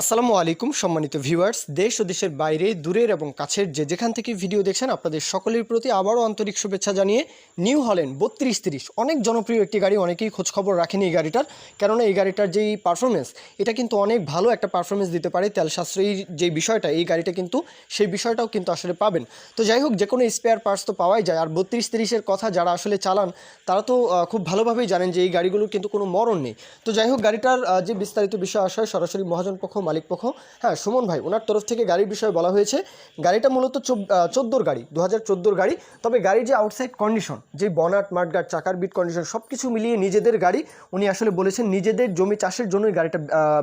আসসালামু আলাইকুম, সম্মানিত ভিউয়ার্স। দেশ ও দেশের বাইরে, দূরের এবং কাছের যে যেখান থেকে ভিডিও দেখছেন, আপনাদের সকলের প্রতি আবারও আন্তরিক শুভেচ্ছা জানিয়ে নিউ হল্যান্ড বত্রিশ তিরিশ। অনেক জনপ্রিয় একটি গাড়ি, অনেকেই খোঁজখবর রাখেন এই গাড়িটার। কেননা এই গাড়িটার যেই পারফরমেন্স এটা কিন্তু অনেক ভালো একটা পারফরমেন্স দিতে পারে তেল সাশ্রয়ী যে বিষয়টা, এই গাড়িটা কিন্তু সেই বিষয়টাও কিন্তু আসলে পাবেন। তো যাই হোক, যে কোনো স্পেয়ার পার্টস তো পাওয়াই যায়। আর বত্রিশ তিরিশের কথা যারা আসলে চালান, তারা তো খুব ভালোভাবেই জানেন যে এই গাড়িগুলোর কিন্তু কোনো মরণ নেই। তো যাই হোক, গাড়িটার যে বিস্তারিত বিষয় আসে সরাসরি মহাজন পক্ষ মালিক পক্ষ। হ্যাঁ সুমন ভাই, ওনার তরফ থেকে গাড়ির বিষয়ে বলা হয়েছে, গাড়িটা মূলত চোদ্দোর গাড়ি দু হাজার গাড়ি। তবে গাড়ির যে আউটসাইড কন্ডিশন যে বনাট মাঠগাট চাকার বিট কন্ডিশন সব কিছু মিলিয়ে নিজেদের গাড়ি, উনি আসলে বলেছেন নিজেদের জমি চাষের জন্যই গাড়িটা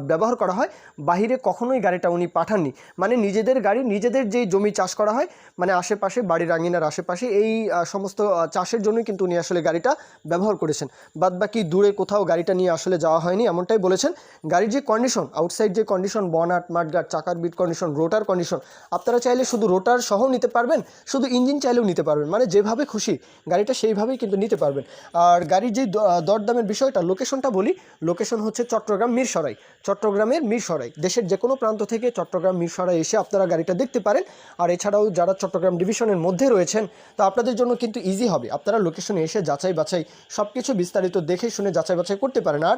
ব্যবহার করা হয়। বাহিরে কখনোই গাড়িটা উনি পাঠাননি। মানে নিজেদের গাড়ি, নিজেদের যেই জমি চাষ করা হয় মানে আশেপাশে বাড়ির আঙিনার আশেপাশে, এই সমস্ত চাষের জন্যই কিন্তু উনি আসলে গাড়িটা ব্যবহার করেছেন। বাদ বাকি দূরে কোথাও গাড়িটা নিয়ে আসলে যাওয়া হয়নি, এমনটাই বলেছেন। গাড়ির যে কন্ডিশন আউটসাইড যে কন্ডিশন বনাট মাঠগাট চাকার বিট কন্ডিশন রোটার কন্ডিশন আপনারা চাইলে শুধু রোটার সহ নিতে পারবেন, শুধু ইঞ্জিন চাইলেও নিতে পারবেন মানে যেভাবে খুশি, গাড়িটা সেইভাবেই কিন্তু নিতে পারবেন। আর গাড়ির যে দরদামের বিষয়টা লোকেশনটা বলি লোকেশন হচ্ছে চট্টগ্রাম মিরসরাই, চট্টগ্রামের মিরসরাই, দেশের যে কোনো প্রান্ত থেকে চট্টগ্রাম মিরসরাই এসে আপনারা গাড়িটা দেখতে পারেন। আর এছাড়াও যারা চট্টগ্রাম ডিভিশনের মধ্যে রয়েছেন, তা আপনাদের জন্য কিন্তু ইজি হবে, আপনারা লোকেশনে এসে যাচাই বাছাই সব কিছু বিস্তারিত দেখে শুনে যাচাই বাছাই করতে পারেন। আর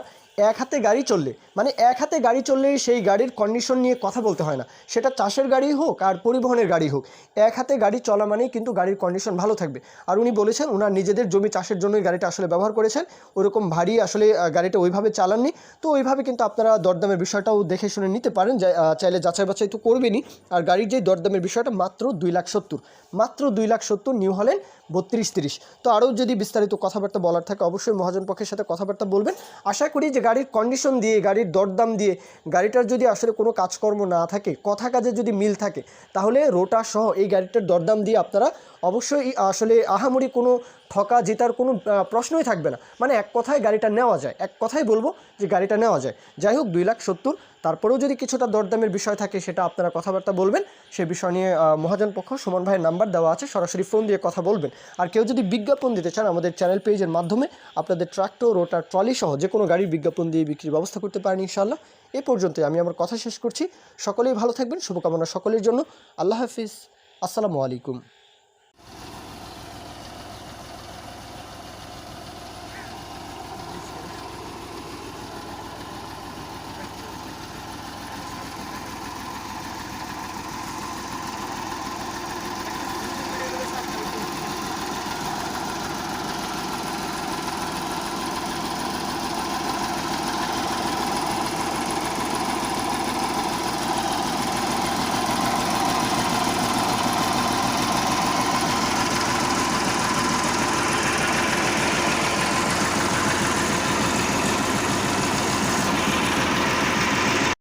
এক হাতে গাড়ি চললে মানে এক হাতে গাড়ি চললেই সেই গাড়ির কন্ডিশন নিয়ে কথা বলতে হয় না। সেটা চাষের গাড়ি হোক আর পরিবহনের গাড়ি হোক। এক হাতে গাড়ি চলা মানেই কিন্তু গাড়ির কন্ডিশন ভালো থাকবে। আর উনি বলেছেন ওনার নিজেদের জমি চাষের জন্যই গাড়িটা আসলে ব্যবহার করেছেন। ওরকম ভারী আসলে গাড়িটা ওইভাবে চালাননি। তো ওইভাবে কিন্তু আপনারা দরদামের বিষয়টাও দেখে শুনে নিতে পারেন। চাইলে যাচাই বাছাই তো করবেনই। আর গাড়ির যে দরদামের বিষয়টা মাত্র দুই লাখ সত্তর। মাত্র দুই লাখ সত্তর নিউ হলেন বত্রিশ, তিরিশ। তো আরও যদি বিস্তারিত কথাবার্তা বলার থাকে, অবশ্যই মহাজন পক্ষের সাথে কথাবার্তা বলবেন। আশা করি যে গাড়ির কন্ডিশন দিয়ে, গাড়ির দরদাম দিয়ে, গাড়িটার যদি আসলে কোনো কাজকর্ম না থাকে, কথা কাজে যদি মিল থাকে, তাহলে রোটা সহ এই গাড়িটার দরদাম দিয়ে আপনারা অবশ্যই আসলে আহামরি কোনো ঠকা জেতার কোনো প্রশ্নই থাকবে না। মানে এক কথায় গাড়িটা নেওয়া যায়। এক কথাই বলব যে গাড়িটা নেওয়া যায়। যাই হোক, দুই লাখ সত্তর। তারপরেও যদি কিছুটা দরদামের বিষয় থাকে, সেটা আপনারা কথাবার্তা বলবেন। সে বিষয় নিয়ে মহাজন পক্ষ, সুমন ভাইয়ের নাম্বার দেওয়া আছে। সরাসরি ফোন দিয়ে কথা বলবেন। আর কেউ যদি বিজ্ঞাপন দিতে চান আমাদের চ্যানেল পেজের মাধ্যমে, আপনাদের ট্রাক্টর রোটার ট্রলি সহ যে কোনো গাড়ির বিজ্ঞাপন দিয়ে বিক্রির ব্যবস্থা করতে পারেন ইনশাল্লাহ এ পর্যন্তই আমি আমার কথা শেষ করছি। সকলেই ভালো থাকবেন, শুভকামনা সকলের জন্য। আল্লাহ হাফিজ। আসসালামু আলাইকুম।